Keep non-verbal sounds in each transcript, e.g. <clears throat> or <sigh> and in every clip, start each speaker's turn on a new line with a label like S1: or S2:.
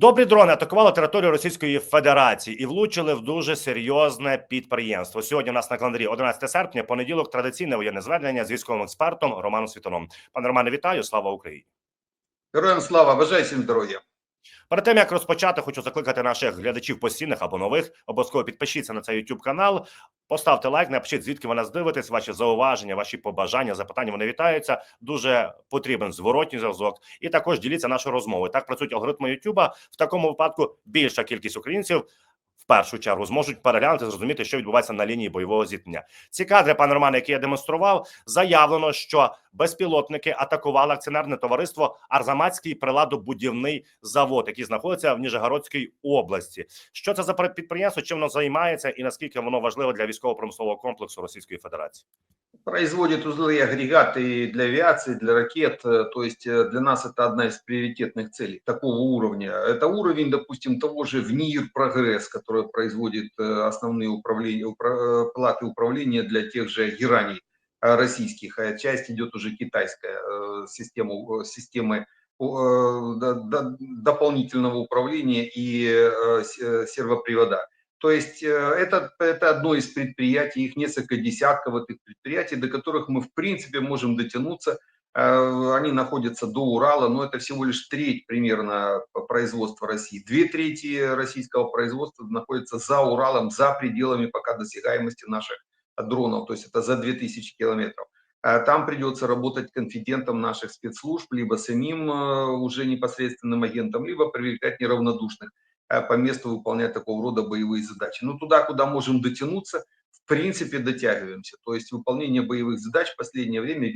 S1: Добрі дрони атакували територію Російської Федерації і влучили в дуже серйозне підприємство. Сьогодні у нас на календарі 11 серпня, понеділок, традиційне воєнне звернення з військовим експертом Романом Світоном. Пане Романе, вітаю! Слава Україні!
S2: Героям слава, бажаю всім здоров'я.
S1: Перед тим як розпочати, хочу закликати наших глядачів постійних або нових. Обов'язково підпишіться на цей YouTube канал, поставте лайк, напишіть звідки ви нас дивитесь. Ваші зауваження, ваші побажання, запитання вони вітаються. Дуже потрібен зворотній зв'язок. І також діліться нашою розмовою. Так працюють алгоритми YouTube. В такому випадку більша кількість українців. Першу чергу зможуть переглянути, зрозуміти, що відбувається на лінії бойового зіткнення. Ці кадри, пане Романе, які я демонстрував, заявлено, що безпілотники атакували акціонерне товариство Арзаматський приладобудівний завод, який знаходиться в Ніжегородській області. Що це за підприємство? Чим воно займається, і наскільки воно важливо для військово-промислового комплексу Російської Федерації?
S2: Производит узлы и агрегаты для авиации, для ракет. То есть э, для нас это одна из приоритетных целей такого уровня. Это уровень, допустим, того же ВНИР «Прогресс», который производит э, основные управления, упра, э, платы управления для тех же гераний российских. А часть идет уже китайская система, системы дополнительного управления и сервопривода. То есть это, это одно из предприятий, их несколько десятков этих предприятий, до которых мы в принципе можем дотянуться. Они находятся до Урала, но это всего лишь треть примерно производства России. Две трети российского производства находятся за Уралом, за пределами пока досягаемости наших дронов, то есть это за 2000 километров. Там придется работать конфидентом наших спецслужб, либо самим уже непосредственным агентом, либо привлекать неравнодушных по месту выполнять такого рода боевые задачи. Но туда, куда можем дотянуться, в принципе дотягиваемся. То есть выполнение боевых задач в последнее время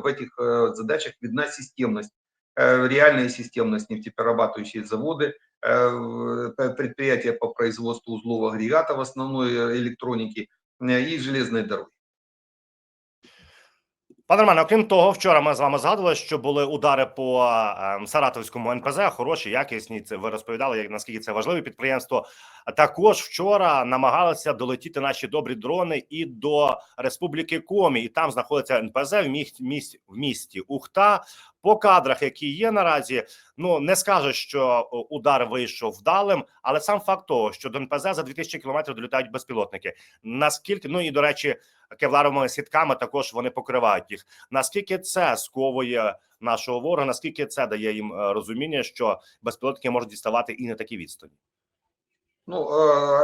S2: в этих задачах видна системность, реальная системность, нефтеперерабатывающие заводы, предприятия по производству узлов агрегатов основной электроники и железной дороги.
S1: Пане Романе, окрім того, вчора ми з вами згадували, що були удари по е, Саратовському НПЗ, хороші, якісні. Це ви розповідали, як наскільки це важливе підприємство. Також вчора намагалися долетіти наші добрі дрони і до Республіки Комі, і там знаходиться НПЗ в місті, в місті Ухта. По кадрах, які є наразі, ну не скаже, що удар вийшов вдалим, але сам факт того, що до НПЗ за 2000 кілометрів долітають безпілотники. Наскільки ну і до речі, кевларовими сітками також вони покривають їх. Наскільки це сковує нашого ворога? Наскільки це дає їм розуміння, що безпілотники можуть діставати і не такі відстані?
S2: Ну,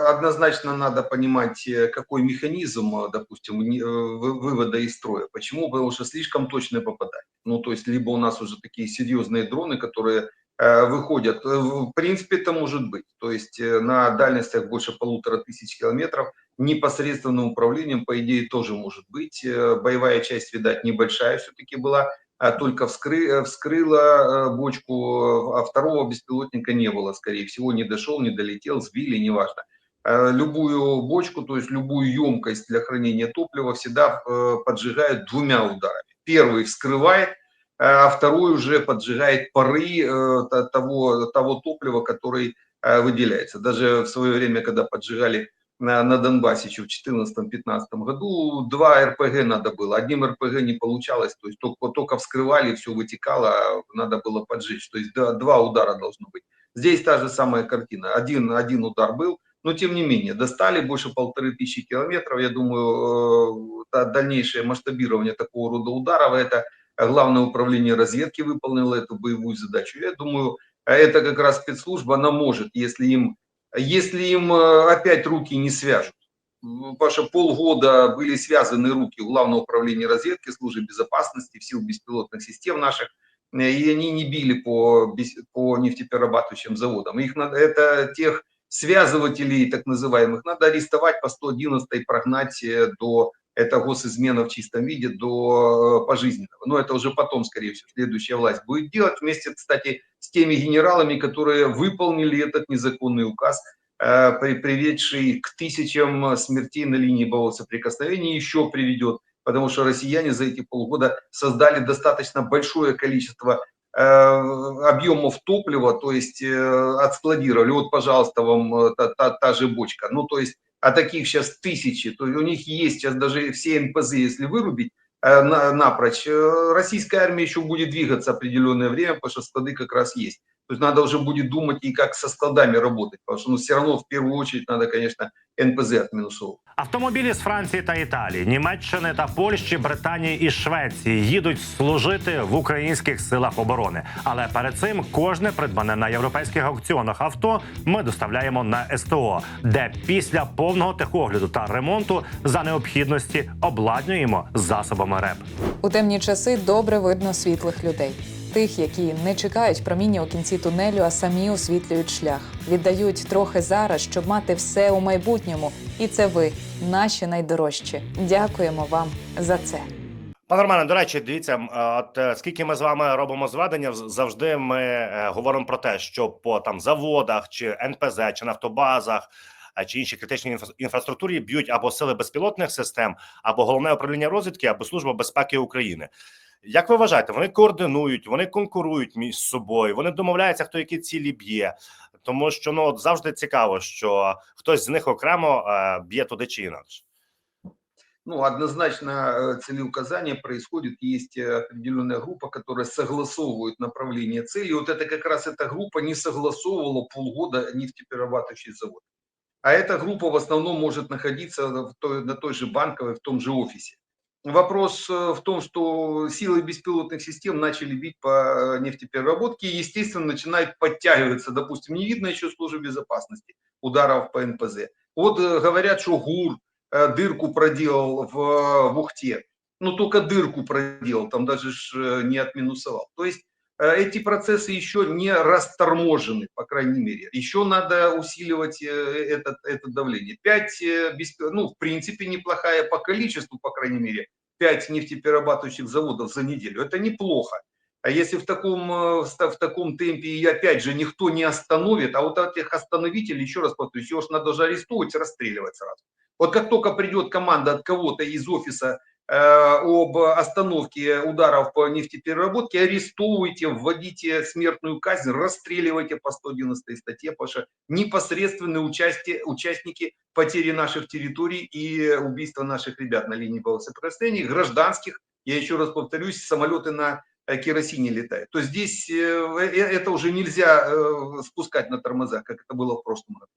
S2: однозначно надо понимать, какой механизм, допустим, вывода из строя. Почему? Потому что слишком точное попадание. Ну, то есть, либо у нас уже такие серьезные дроны, которые выходят. В принципе, это может быть. То есть, на дальностях больше полутора тысяч километров непосредственным управлением, по идее, тоже может быть. Боевая часть, видать, небольшая все-таки была только вскры, вскрыла бочку, а второго беспилотника не было, скорее всего, не дошел, не долетел, сбили, неважно. Любую бочку, то есть любую емкость для хранения топлива всегда поджигают двумя ударами. Первый вскрывает, а второй уже поджигает пары того, того топлива, который выделяется. Даже в свое время, когда поджигали на, Донбассе еще в 2014-2015 году два РПГ надо было. Одним РПГ не получалось, то есть только, только вскрывали, все вытекало, надо было поджечь. То есть два, два удара должно быть. Здесь та же самая картина. Один, один удар был, но тем не менее, достали больше полторы тысячи километров. Я думаю, дальнейшее масштабирование такого рода ударов, это главное управление разведки выполнило эту боевую задачу. Я думаю, это как раз спецслужба, она может, если им если им опять руки не свяжут. Что полгода были связаны руки Главного управления разведки, службы безопасности, сил беспилотных систем наших, и они не били по, по нефтеперерабатывающим заводам. Их надо, это тех связывателей, так называемых, надо арестовать по 111 и прогнать до это госизмена в чистом виде до пожизненного. Но это уже потом, скорее всего, следующая власть будет делать вместе, кстати, с теми генералами, которые выполнили этот незаконный указ, приведший к тысячам смертей на линии боевого соприкосновения, еще приведет, потому что россияне за эти полгода создали достаточно большое количество объемов топлива, то есть отскладировали. Вот, пожалуйста, вам та, та, та же бочка. Ну, то есть а таких сейчас тысячи, то у них есть сейчас даже все НПЗ, если вырубить э, напрочь, э, российская армия еще будет двигаться определенное время, потому что склады как раз есть. То есть надо уже будет думать и как со складами работать, потому что ну, все равно в первую очередь надо, конечно, НПЗ отминусовывать.
S1: Автомобілі з Франції та Італії, Німеччини та Польщі, Британії і Швеції їдуть служити в українських силах оборони. Але перед цим кожне придбане на європейських аукціонах авто ми доставляємо на СТО, де після повного техогляду та ремонту за необхідності обладнюємо засобами РЕП.
S3: У темні часи добре видно світлих людей. Тих, які не чекають проміння у кінці тунелю, а самі освітлюють шлях, віддають трохи зараз, щоб мати все у майбутньому. І це ви, наші найдорожчі. Дякуємо вам за це.
S1: Пане Романе, до речі, дивіться, от е, скільки ми з вами робимо зведення, завжди ми е, говоримо про те, що по там заводах чи НПЗ, чи нафтобазах. Чи інші критичні інфра- інфраструктурі б'ють або сили безпілотних систем, або головне управління розвідки, або служба безпеки України. Як ви вважаєте, вони координують, вони конкурують між собою, вони домовляються, хто які цілі б'є, тому що ну от завжди цікаво, що хтось з них окремо е, б'є туди чи інакше.
S2: Ну, однозначно э, целеуказание происходит, есть э, определенная группа, которая согласовывает направление цели. И вот это как раз эта группа не согласовывала полгода нефтеперерабатывающий завод. А эта группа в основном может находиться в той, на той же банковой, в том же офисе. Вопрос э, в том, что силы беспилотных систем начали бить по э, нефтепереработке и, естественно, начинают подтягиваться. Допустим, не видно еще службы безопасности ударов по НПЗ. Вот э, говорят, что ГУР дырку проделал в, в Ухте. Ну, только дырку проделал, там даже не отминусовал. То есть эти процессы еще не расторможены, по крайней мере. Еще надо усиливать э, это, это давление. Пять, э, ну, в принципе, неплохая по количеству, по крайней мере, пять нефтеперерабатывающих заводов за неделю. Это неплохо. А если в таком, э, в таком темпе, и опять же, никто не остановит, а вот этих остановителей, еще раз повторюсь, его ж надо же арестовывать расстреливать сразу. Вот как только придет команда от кого-то из офиса э, об остановке ударов по нефтепереработке, арестовывайте, вводите смертную казнь, расстреливайте по 111 статье, потому что непосредственные участие, участники потери наших территорий и убийства наших ребят на линии боевого соприкосновения, гражданских, я еще раз повторюсь, самолеты на э, керосине летают. То здесь э, э, это уже нельзя э, спускать на тормоза, как это было в прошлом году.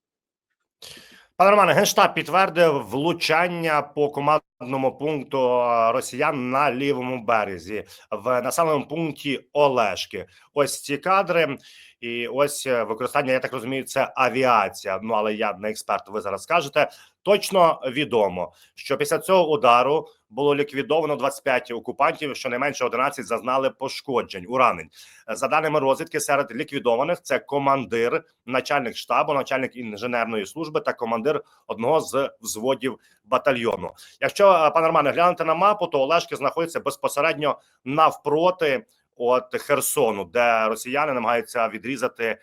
S1: Пане Романе, Генштаб підтвердив влучання по командному пункту е, росіян на лівому березі в населеному пункті Олешки. Ось ці кадри, і ось е, використання. Я так розумію, це авіація. Ну але я не експерт. Ви зараз скажете. Точно відомо, що після цього удару було ліквідовано 25 окупантів. Щонайменше 11 зазнали пошкоджень, уранень. За даними розвідки, серед ліквідованих це командир, начальник штабу, начальник інженерної служби та командир одного з взводів батальйону. Якщо е, пане Романе глянути на мапу, то Олешки знаходиться безпосередньо навпроти от Херсону, де росіяни намагаються відрізати е,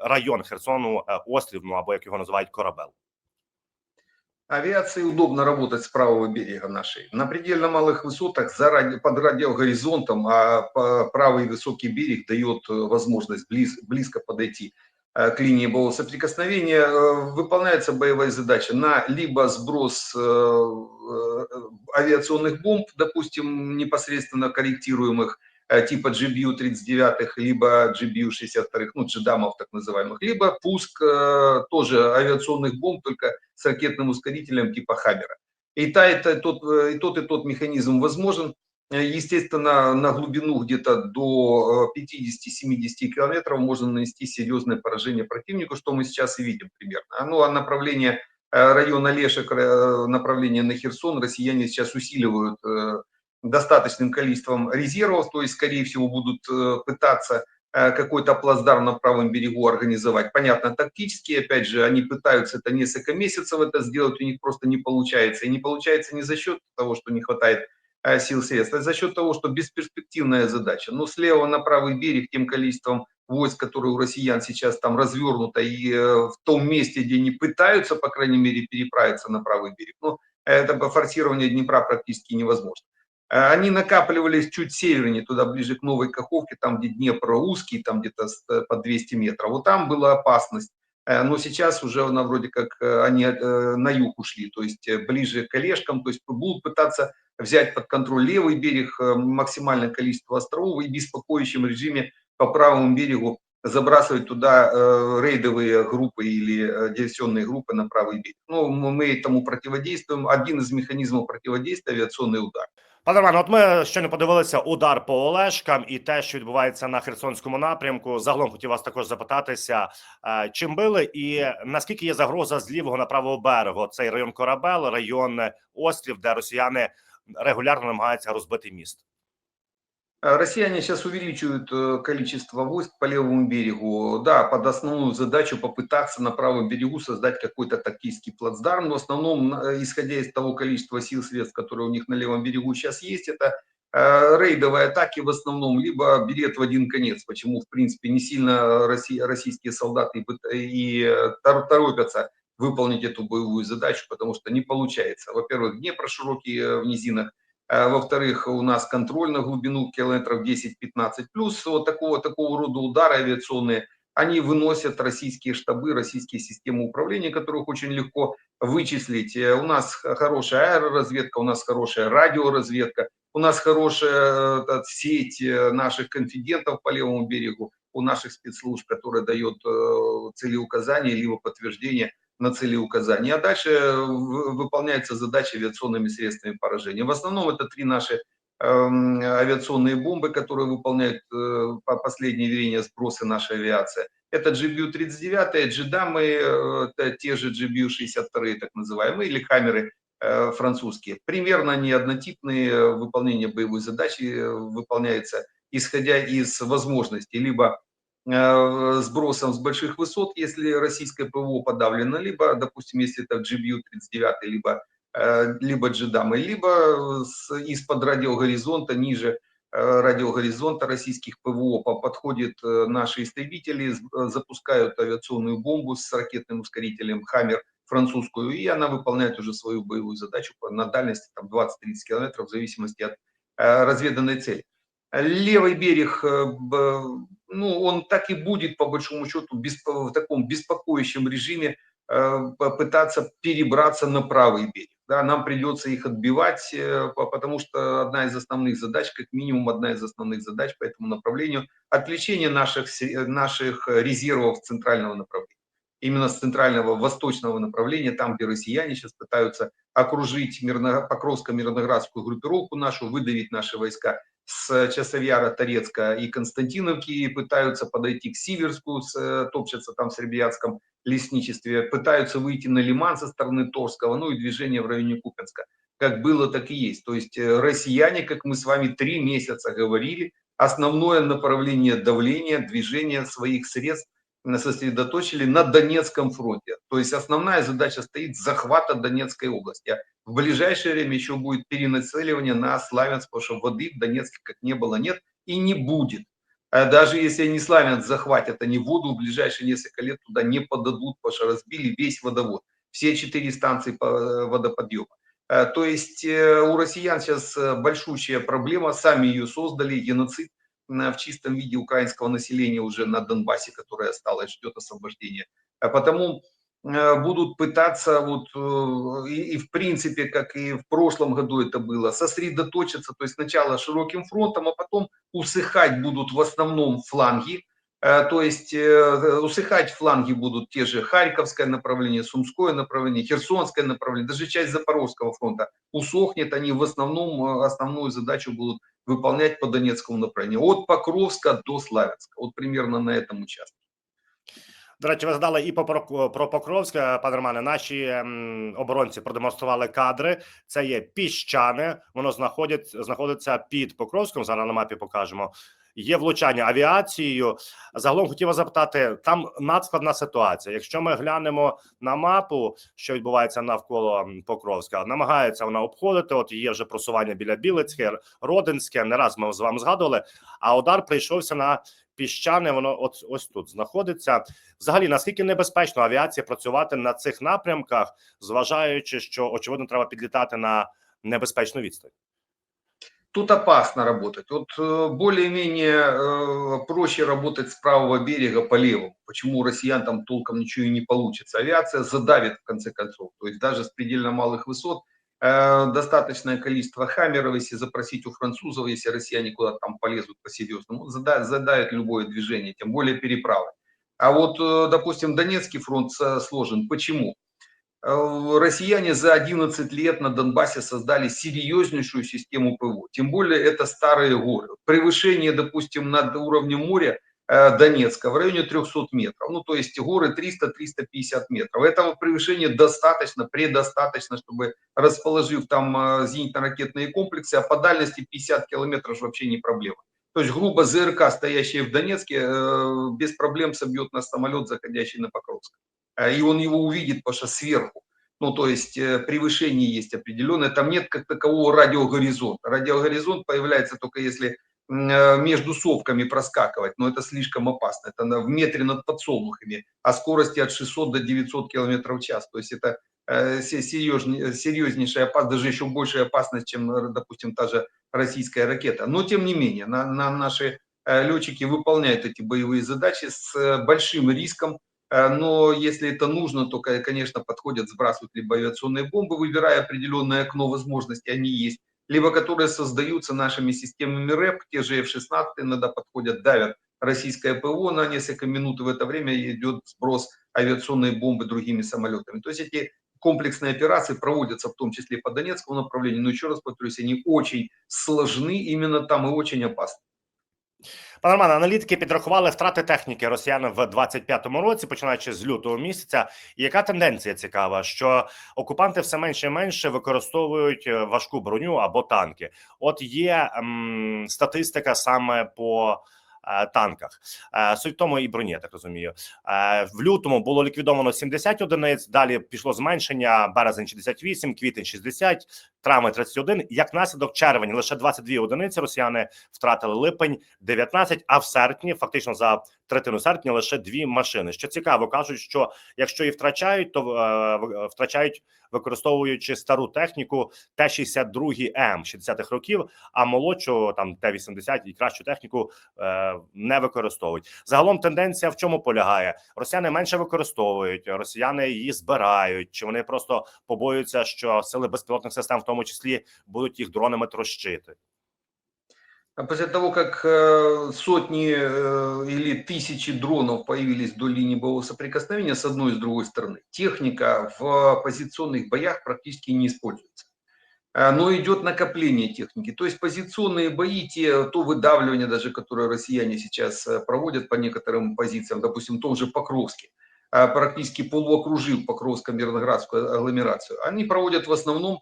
S1: район Херсону, е, острів, ну або як його називають корабел.
S2: Авиации удобно работать с правого берега нашей. На предельно малых высотах за ради, под радиогоризонтом, а по- правый высокий берег дает э, возможность близ, близко подойти э, к линии боевого соприкосновения. Э, Выполняется боевая задача на либо сброс э, э, авиационных бомб, допустим, непосредственно корректируемых, э, типа GBU-39, либо GBU-62, ну, джедамов так называемых, либо пуск э, тоже авиационных бомб, только с ракетным ускорителем типа Хабера. И, та, и, тот, э, и тот, и тот механизм возможен. Э, Естественно, на глубину где-то до э, 50-70 километров можно нанести серьезное поражение противнику, что мы сейчас и видим примерно. Ну, а направление района Лешек, направление на Херсон, россияне сейчас усиливают достаточным количеством резервов, то есть, скорее всего, будут э, пытаться э, какой-то плацдарм на правом берегу организовать. Понятно, тактически, опять же, они пытаются это несколько месяцев это сделать, у них просто не получается. И не получается не за счет того, что не хватает э, сил средств, а за счет того, что бесперспективная задача. Но слева на правый берег тем количеством войск, которые у россиян сейчас там развернуто, и в том месте, где они пытаются, по крайней мере, переправиться на правый берег, ну, это по форсированию Днепра практически невозможно. Э, Они накапливались чуть севернее, туда ближе к Новой Каховке, там, где Днепр узкий, там где-то э, по 200 метров. Вот там была опасность Э, Но сейчас уже она вроде как э, они на юг ушли, то есть ближе к Олежкам, то есть будут пытаться взять под контроль левый берег, максимальное количество островов и в беспокоящем режиме по правому берегу забрасывать туда рейдовые группы или э, диверсионные группы на правый берег. Ну, мы этому противодействуем. Один из механизмов противодействия – авиационный удар.
S1: Пане Романе, от ми щойно подивилися удар по Олешкам і те, що відбувається на Херсонському напрямку. Загалом хотів вас також запитатися, е, чим били і наскільки є загроза з лівого на правого берегу? Цей район Корабел, район Острів, де росіяни регулярно намагаються розбити міст.
S2: Э, Россияне сейчас увеличивают э, количество войск по левому берегу, да, под основную задачу попытаться на правом берегу создать какой-то тактический плацдарм, но в основном, э, исходя из того количества сил средств, которые у них на левом берегу сейчас есть, это э, рейдовые атаки в основном, либо билет в один конец, почему, в принципе, не сильно российские солдаты и, и торопятся выполнить эту боевую задачу, потому что не получается. Во-первых, Днепр широкий в низинах, Во-вторых, у нас контроль на глубину километров 10-15. Плюс вот такого, такого рода удары авиационные, они выносят российские штабы, российские системы управления, которых очень легко вычислить. Э, У нас хорошая аэроразведка, у нас хорошая радиоразведка, у нас хорошая э, та- сеть э, наших конфидентов по левому берегу, у наших спецслужб, которая дает э, целеуказания либо подтверждение на целеуказания. А дальше э, выполняется задача авиационными средствами поражения. В основном это три наши эм, авиационные бомбы, которые выполняют э, по последнее верение сбросы нашей авиации. Это GBU-39, джедамы, э, это те же GBU-62, так называемые, или хаммеры э, французские. Примерно они однотипные, выполнение боевой задачи выполняется исходя из возможностей либо сбросом с больших высот, если российское ПВО подавлено, либо, допустим, если это GBU-39, либо, э, либо джедамы, либо из-под радиогоризонта, ниже э, радиогоризонта российских ПВО по- подходят э, наши истребители, э, запускают авиационную бомбу с ракетным ускорителем «Хаммер» французскую, и она выполняет уже свою боевую задачу на дальности там, 20-30 километров в зависимости от э, разведанной цели. Левый берег, э, ну, он так и будет, по большому счету, в таком беспокоящем режиме э, попытаться перебраться на правый берег. Да, нам придется их отбивать, э, по- потому что одна из основных задач, как минимум одна из основных задач по этому направлению, отвлечение наших, се- наших резервов центрального направления. Именно с центрального восточного направления, там, где россияне сейчас пытаются окружить Мирно- Покровско-Мирноградскую группировку нашу, выдавить наши войска с Часовьяра, Торецка и Константиновки пытаются подойти к Сиверску, с, э, топчатся там в Сербиятском лесничестве, пытаются выйти на Лиман со стороны Торского, ну и движение в районе Купенска. Как было, так и есть. То есть э, россияне, как мы с вами три месяца говорили, основное направление давления, движения своих средств сосредоточили на Донецком фронте. То есть основная задача стоит захвата Донецкой области. А в ближайшее время еще будет перенацеливание на Славянск, потому что воды в Донецке как не было, нет и не будет. А Даже если они Славянск захватят, они воду в ближайшие несколько лет туда не подадут, потому что разбили весь водовод, все четыре станции э, водоподъема. Э, То есть э, у россиян сейчас э, большущая проблема, сами ее создали, геноцид в чистом виде украинского населения уже на Донбассе, которое осталось, ждет освобождения. А Потому э, будут пытаться вот э, и, и в принципе, как и в прошлом году это было, сосредоточиться, то есть сначала широким фронтом, а потом усыхать будут в основном фланги, то есть э, усыхать фланги будут те же Харьковское направление, Сумское направление, Херсонское направление, даже часть Запорожского фронта усохнет, они в основном э, основную задачу будут выполнять по Донецкому направлению, от Покровска до Славянска, вот примерно на этом участке.
S1: До речі, ви згадали і по про, про Покровське, пане Романе. Наші ем, оборонці продемонстрували кадри. Це є піщане. Воно знаходить, знаходиться під Покровськом. Зараз на мапі покажемо. Є влучання авіацією. Загалом хотів запитати, там надскладна ситуація. Якщо ми глянемо на мапу, що відбувається навколо Покровська, намагається вона обходити. От є вже просування біля Білицьке, Родинське. Не раз ми з вами згадували. А удар прийшовся на піщане. Воно от ось тут знаходиться. Взагалі, наскільки небезпечно авіація працювати на цих напрямках, зважаючи, що очевидно треба підлітати на небезпечну відстань?
S2: Тут опасно работать. Вот э, более-менее э, проще работать с правого берега по левому. Почему у россиян там толком ничего и не получится? Авиация задавит в конце концов. То есть даже с предельно малых высот э, достаточное количество хаммеров, если запросить у французов, если россияне куда-то там полезут по-серьезному, задавит, любое движение, тем более переправы. А вот, допустим, Донецкий фронт сложен. Почему? Э, россияне за 11 лет на Донбассе создали серьезнейшую систему ПВО. Тем более это старые горы. Превышение, допустим, над уровнем моря э, Донецка в районе 300 метров. Ну, то есть горы 300-350 метров. Этого превышения достаточно, предостаточно, чтобы расположив там э, зенитно-ракетные комплексы, а по дальности 50 километров вообще не проблема. То есть, грубо, ЗРК, стоящие в Донецке, без проблем собьет на самолет, заходящий на Покровск. И он его увидит, потому что сверху. Ну, то есть превышение есть определенное. Там нет как такового радиогоризонта. Радиогоризонт появляется только если между совками проскакивать, но это слишком опасно. Это в метре над подсолнухами, а скорости от 600 до 900 км в час. То есть это серьезнейшая, серьезнейшая опасность, даже еще большая опасность, чем, допустим, та же российская ракета. Но тем не менее, на, на наши летчики выполняют эти боевые задачи с большим риском. Но если это нужно, то, конечно, подходят, сбрасывают либо авиационные бомбы, выбирая определенное окно возможностей, они есть, либо которые создаются нашими системами РЭП, те же F-16 иногда подходят, давят российское ПВО на несколько минут, и в это время идет сброс авиационной бомбы другими самолетами. То есть эти комплексные операции проводятся в том числе по Донецкому направлению, но еще раз повторюсь, они очень сложны именно там и очень опасны.
S1: Пане Романе, аналітики підрахували втрати техніки росіян в 25-му році, починаючи з лютого місяця. І яка тенденція цікава, що окупанти все менше і менше використовують важку броню або танки? От є м, статистика саме по е, танках. Е, Суть в тому і броні, я так розумію. Е, В лютому було ліквідовано 70 одиниць. Далі пішло зменшення. Березень 68, квітень 60, травень 31. Як наслідок червень лише 22 одиниці росіяни втратили липень 19, а в серпні, фактично за третину серпня, лише дві машини. Що цікаво, кажуть, що якщо і втрачають, то е, втрачають використовуючи стару техніку Т-62 М 60-х років, а молодшу там Т-80 і кращу техніку е, не використовують. Загалом тенденція в чому полягає? Росіяни менше використовують, росіяни її збирають, чи вони просто побоюються, що сили безпілотних систем, в тому числі, будуть їх дронами трощити.
S2: А После того, как э, сотни э, или тысячи дронов появились до линии боевого соприкосновения с одной и с другой стороны, техника в позиционных боях практически не используется. Э, Но идет накопление техники. То есть позиционные бои, те, то выдавливание даже, которое россияне сейчас э, проводят по некоторым позициям, допустим, в том же Покровске, э, практически полуокружив Покровско-Мирноградскую агломерацию, они проводят в основном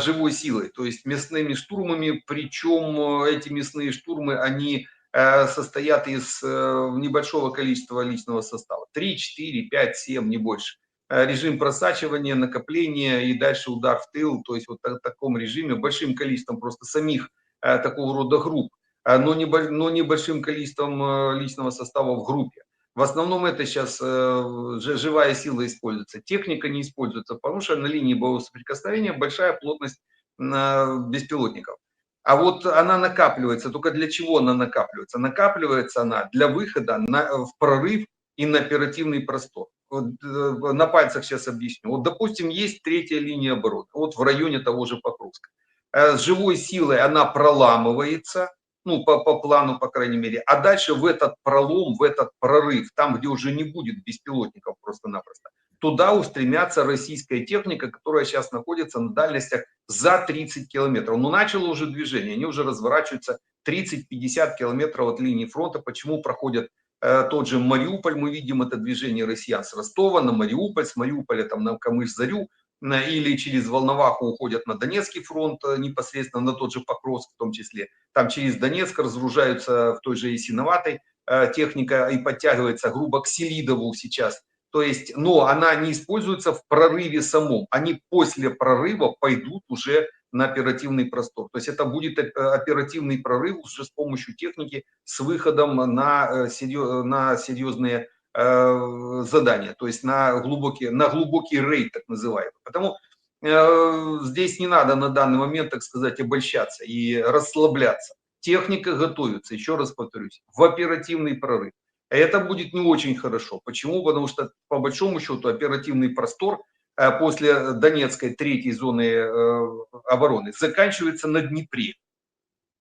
S2: живой силой, то есть мясными штурмами, причем э, эти мясные штурмы, они э, состоят из э, небольшого количества личного состава. 3, 4, 5, 7, не больше. Э, Режим просачивания, накопления и дальше удар в тыл, то есть вот в таком режиме, большим количеством просто самих э, такого рода групп, э, но, небо- но небольшим количеством э, личного состава в группе. В основном это сейчас э, живая сила используется. Техника не используется, потому что на линии боевого соприкосновения большая плотность беспилотников. А вот она накапливается. Только для чего она накапливается? Накапливается она для выхода на, в прорыв и на оперативный простор. Вот, э, на пальцах сейчас объясню. Вот, допустим, есть третья линия обороны, вот в районе того же Покровска. Э, С живой силой она проламывается, ну, по, по плану, по крайней мере, а дальше в этот пролом, в этот прорыв, там, где уже не будет беспилотников просто-напросто, туда устремятся российская техника, которая сейчас находится на дальностях за 30 километров. Но начало уже движение, они уже разворачиваются 30-50 километров от линии фронта. Почему проходят э, тот же Мариуполь, мы видим это движение россиян с Ростова на Мариуполь, с Мариуполя там на Камыш-Зарю, или через Волноваху уходят на Донецкий фронт, э, непосредственно на тот же Покровск в том числе. Там через Донецк разгружаются в той же Ясиноватой э, техника и подтягивается грубо к Селидову сейчас. То есть, но она не используется в прорыве самом. Они после прорыва пойдут уже на оперативный простор. То есть это будет э, оперативный прорыв уже с помощью техники с выходом на, серьё- на серьезные задания, то есть на глубокий, на глубокий рейд, так называемый. Потому э, здесь не надо на данный момент, так сказать, обольщаться и расслабляться. Техника готовится, еще раз повторюсь, в оперативный прорыв. Это будет не очень хорошо. Почему? Потому что, по большому счету, оперативный простор э, после Донецкой третьей зоны э, обороны заканчивается на Днепре.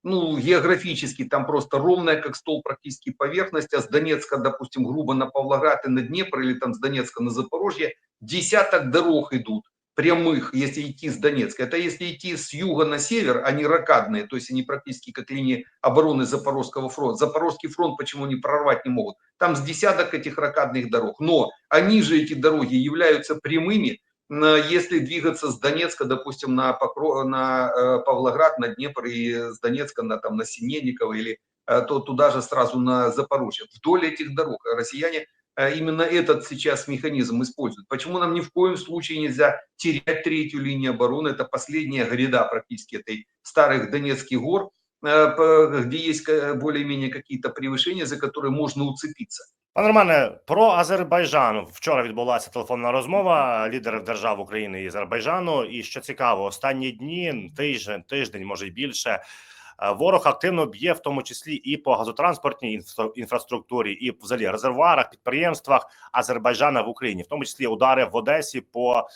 S2: Ну, географически там просто ровная, как стол практически поверхность, а с Донецка, допустим, грубо на Павлоград и на Днепр, или там с Донецка на Запорожье, десяток дорог идут прямых, если идти с Донецка. Это если идти с юга на север, они ракадные, то есть они практически как линии обороны Запорожского фронта. Запорожский фронт почему не прорвать не могут? Там с десяток этих ракадных дорог. Но они же, эти дороги, являются прямыми, если двигаться с Донецка, допустим, на, Покро... на э, Павлоград, на Днепр и с Донецка на, там, на Синельниково или э, то туда же сразу на Запорожье. Вдоль этих дорог россияне э, именно этот сейчас механизм используют. Почему нам ни в коем случае нельзя терять третью линию обороны? Это последняя гряда практически этой старых Донецких гор, где есть более-менее какие-то превышения, за которые можно уцепиться.
S1: Пане Романе, про Азербайджан вчора відбулася телефонна розмова лідерів держав України і Азербайджану. І що цікаво, останні дні, тиждень, тиждень, може й більше. е, Ворог активно б'є, в тому числі і по газотранспортній інфра- інфраструктурі, і взагалі резервуарах, підприємствах Азербайджана в Україні, в тому числі удари в Одесі по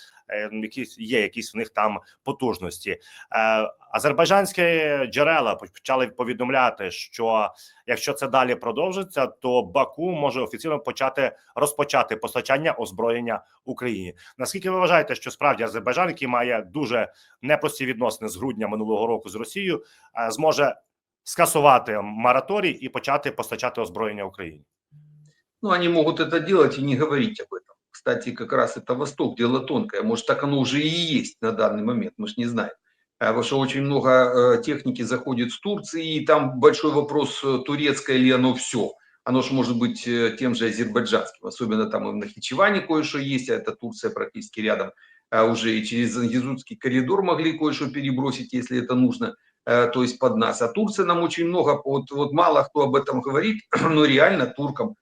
S1: якісь є якісь в них там потужності. Е, Азербайджанські джерела почали повідомляти, що якщо це далі продовжиться, то Баку може офіційно почати розпочати постачання озброєння Україні. Наскільки ви вважаєте, що справді Азербайджан, який має дуже непрості відносини з грудня минулого року з Росією, е, зможе скасувати мораторій і почати постачати озброєння Україні?
S2: Ну, они могут это делать и не говорить об этом. Кстати, как раз это Восток, дело тонкое. Может, так оно уже и есть на данный момент, мы же не знаем. А, Потому что очень много э, техники заходит с Турции, и там большой вопрос, э, турецкое ли оно все. Оно же может быть э, тем же азербайджанским. Особенно там и в Нахичеване кое-что есть, а это Турция практически рядом. А Уже и через Язутский коридор могли кое-что перебросить, если это нужно то есть под нас. А Турция нам очень много, вот, вот мало кто об этом говорит, <clears throat> но реально туркам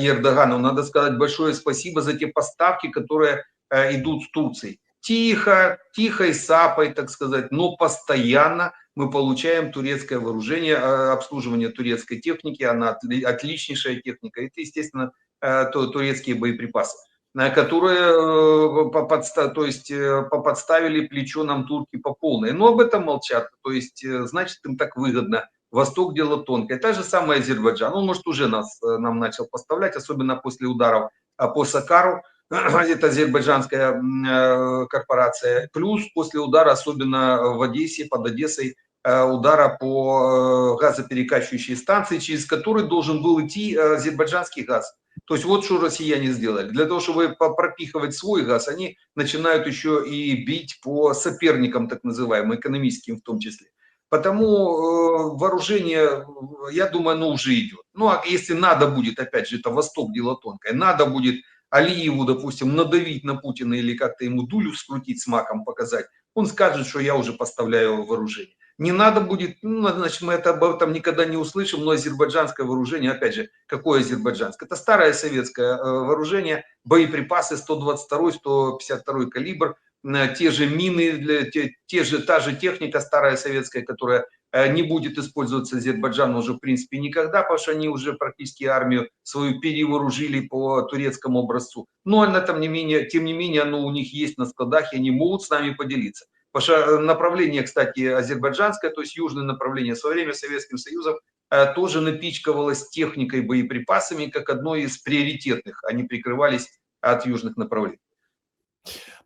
S2: и Эрдогану надо сказать большое спасибо за те поставки, которые э, идут с Турции. Тихо, тихой сапой, так сказать, но постоянно мы получаем турецкое вооружение, э, обслуживание турецкой техники, она отли- отличнейшая техника. Это, естественно, э, турецкие боеприпасы э, которые э, то есть, э, по- подставили плечо нам турки по полной. Но об этом молчат. То есть, э, значит, им так выгодно. Восток дело тонкое. Та же самая Азербайджан. Он, может, уже нас, э, нам начал поставлять, особенно после ударов а, по Сакару. <clears throat> Это азербайджанская э, корпорация. Плюс после удара, особенно в Одессе, под Одессой, э, удара по э, газоперекачивающей станции, через который должен был идти э, азербайджанский газ. То есть вот что россияне сделали. Для того, чтобы пропихивать свой газ, они начинают еще и бить по соперникам, так называемым, экономическим в том числе. Потому э, вооружение, я думаю, оно уже идет. Ну, а если надо будет, опять же, это Восток, дело тонкое, надо будет Алиеву, допустим, надавить на Путина или как-то ему дулю скрутить с маком, показать, он скажет, что я уже поставляю вооружение. Не надо будет, ну, значит, мы это об этом никогда не услышим, но азербайджанское вооружение, опять же, какое азербайджанское? Это старое советское э, вооружение, боеприпасы 122-152 калибр, те же мины, для, те, те же, та же техника старая советская, которая э, не будет использоваться Азербайджаном уже в принципе никогда, потому что они уже практически армию свою перевооружили по турецкому образцу. Но на тем не менее, тем не менее, оно у них есть на складах, и они могут с нами поделиться. Потому что э, направление, кстати, азербайджанское, то есть южное направление, в свое время Советским Союзом э, тоже напичкивалось техникой, боеприпасами, как одно из приоритетных. Они прикрывались от южных направлений.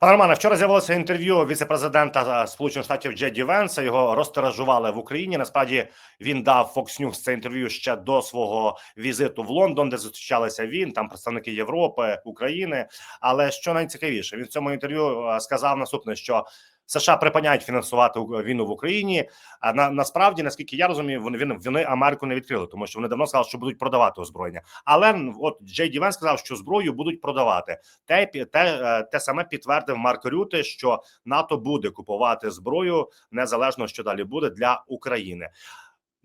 S1: Пане Романе, вчора з'явилося інтерв'ю віце-президента е, Сполучених Штатів Джеді Венса. Його розтиражували в Україні. Насправді він дав Fox News це інтерв'ю ще до свого візиту в Лондон, де зустрічалися він, там представники Європи, України. Але що найцікавіше, він в цьому інтерв'ю е, сказав наступне: що США припиняють фінансувати війну в Україні. А на насправді, наскільки я розумію, вони він вони Америку не відкрили, тому що вони давно сказали, що будуть продавати озброєння. Але от Джей Дівен сказав, що зброю будуть продавати. Те, те, е, те саме підтвердив Марк Рюти, що НАТО буде купувати зброю незалежно що далі буде для України.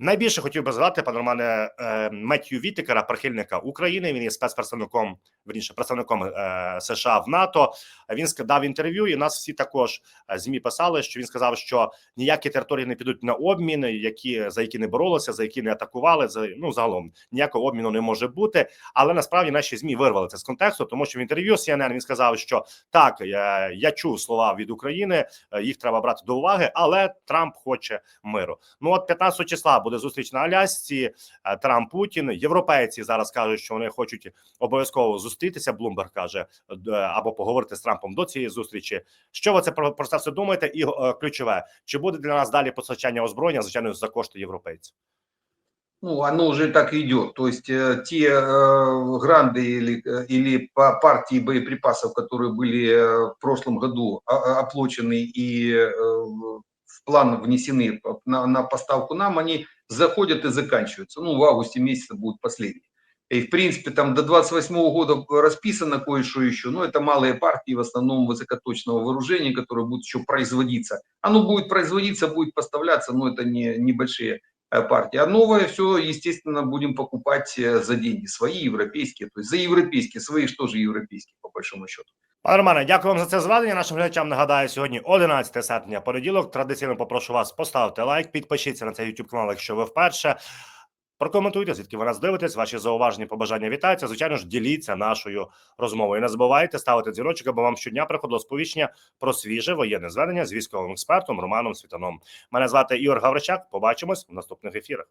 S1: Найбільше хотів би згадати пане Романе е, Меттью Вітікера, прихильника України. Він є спецпредставником, верніше, представником е, США в НАТО. Він дав інтерв'ю, і нас всі також е, змі писали, що він сказав, що ніякі території не підуть на обмін, які за які не боролися, за які не атакували. За ну загалом ніякого обміну не може бути. Але насправді наші змі вирвали це з контексту, тому що в інтерв'ю CNN він сказав, що так я, я чув слова від України, їх треба брати до уваги, але Трамп хоче миру. Ну от 15 числа буде зустріч на Алясці. е, Трамп Путін. Європейці зараз кажуть, що вони хочуть обов'язково зустрітися. Блумберг каже д- або поговорити з Трампом до цієї зустрічі. Що ви це про, про це все думаєте? І е, ключове, чи буде для нас далі постачання озброєння, звичайно, за кошти європейців?
S2: Ну, оно уже так и идет. То есть э, те э, гранды или, э, или па- партии боеприпасов, которые были э, в прошлом году о- о- оплачены и э, в в план внесены по- на, на поставку нам, они заходят и заканчиваются. Ну, в августе месяце будет последний. И, в принципе, там до 28 года расписано кое-что еще, но это малые партии, в основном высокоточного вооружения, которое будет еще производиться. Оно будет производиться, будет поставляться, но это не небольшие э, партии. А новое все, естественно, будем покупать э, за деньги свои, европейские. То есть за европейские, свои же европейские, по большому счету.
S1: Пане Романе, дякую вам за це зведення. Нашим глядачам нагадаю, сьогодні 11 серпня, понеділок. Традиційно попрошу вас поставити лайк, підпишіться на цей YouTube канал, якщо ви вперше. Прокоментуйте, звідки ви нас дивитесь, ваші зауваження, побажання вітаються. Звичайно ж, діліться нашою розмовою. Не забувайте ставити дзвіночок, аби вам щодня приходило сповіщення про свіже воєнне зведення з військовим експертом Романом Світаном. Мене звати Ігор Гавричак. Побачимось в наступних ефірах.